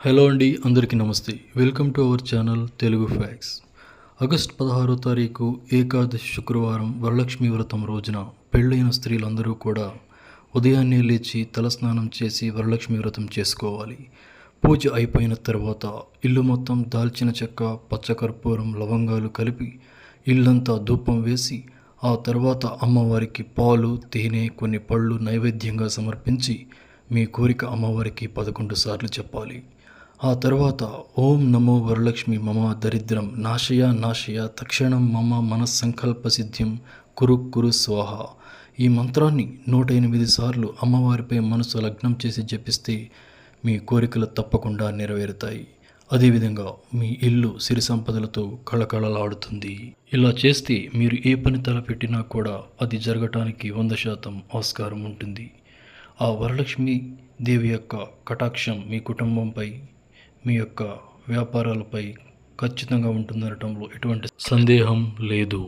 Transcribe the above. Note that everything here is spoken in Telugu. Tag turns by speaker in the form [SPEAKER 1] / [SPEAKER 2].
[SPEAKER 1] హలో అండి అందరికీ నమస్తే. Welcome to our channel Telugu facts. August పదహారో తారీఖు ఏకాదశి శుక్రవారం వరలక్ష్మి వ్రతం రోజున పెళ్ళైన స్త్రీలందరూ కూడా ఉదయాన్నే లేచి తలస్నానం చేసి వరలక్ష్మి వ్రతం చేసుకోవాలి. పూజ అయిపోయిన తర్వాత ఇల్లు మొత్తం దాల్చిన చెక్క పచ్చకర్పూరం లవంగాలు కలిపి ఇల్లంతా ధూపం వేసి ఆ తర్వాత అమ్మవారికి పాలు తేనె కొన్ని పళ్ళు నైవేద్యంగా సమర్పించి మీ కోరిక అమ్మవారికి పదకొండు సార్లు చెప్పాలి. ఆ తర్వాత ఓం నమో వరలక్ష్మి మమ దరిద్రం నాశయ నాశయ తక్షణం మమ మనస్సంకల్ప సిద్ధ్యం కురు కురు స్వాహ. ఈ మంత్రాన్ని నూట ఎనిమిది సార్లు అమ్మవారిపై మనసు లగ్నం చేసి జపిస్తే మీ కోరికలు తప్పకుండా నెరవేరుతాయి. అదేవిధంగా మీ ఇల్లు సిరి సంపదలతో కళకళలాడుతుంది. ఇలా చేస్తే మీరు ఏ పని తలపెట్టినా కూడా అది జరగటానికి వంద శాతం ఆస్కారం ఉంటుంది. ఆ వరలక్ష్మి దేవి యొక్క కటాక్షం మీ కుటుంబంపై మీ యొక్క వ్యాపారాలపై ఖచ్చితంగా ఉంటుందనటంలో ఎటువంటి సందేహం లేదు.